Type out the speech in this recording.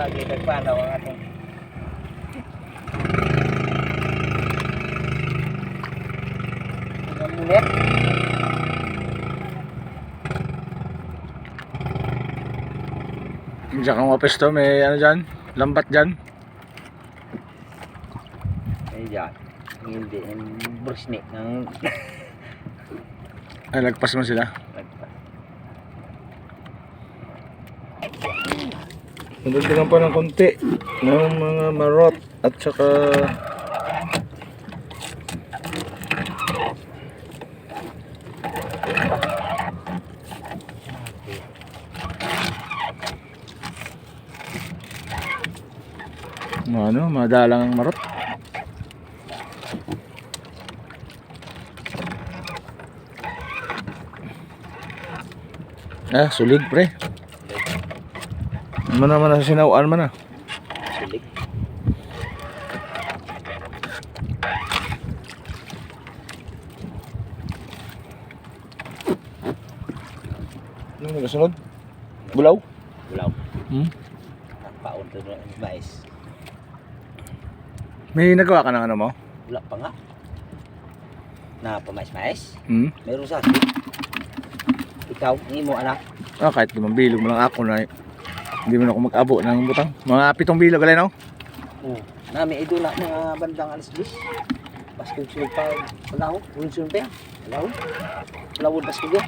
Agi, nagpanaw ang atong Ang munit. Diyan kang wapesto, may ano dyan? Lambat dyan. Ay, dyan. Hindi, brusnik ng Ay, lagpas mo sila. Nagdagan pa ng konti ng mga marot at saka ano, madalang ang marot. Ah, sulig pre. Ano naman na sinawaan man ah. sulik. Ano yung sunod? Bulaw? Bulaw. Hmm? Nagpaon to ng mais. May nagawa ka ng ano mo? Wala pa nga. Na pamais-mais. Hmm? Meron sa akin. Ikaw, hindi mo anak. Ah, kahit limang bilog mo lang ako na hindi mo na ako mag-abo ng butang. Mga pitong bilog alay no? Oo. Nami ito na mga bandang alas 10. Paskong sulog pa. Palaw. Unsun pa yan. Palaw. Palawon paskong yan.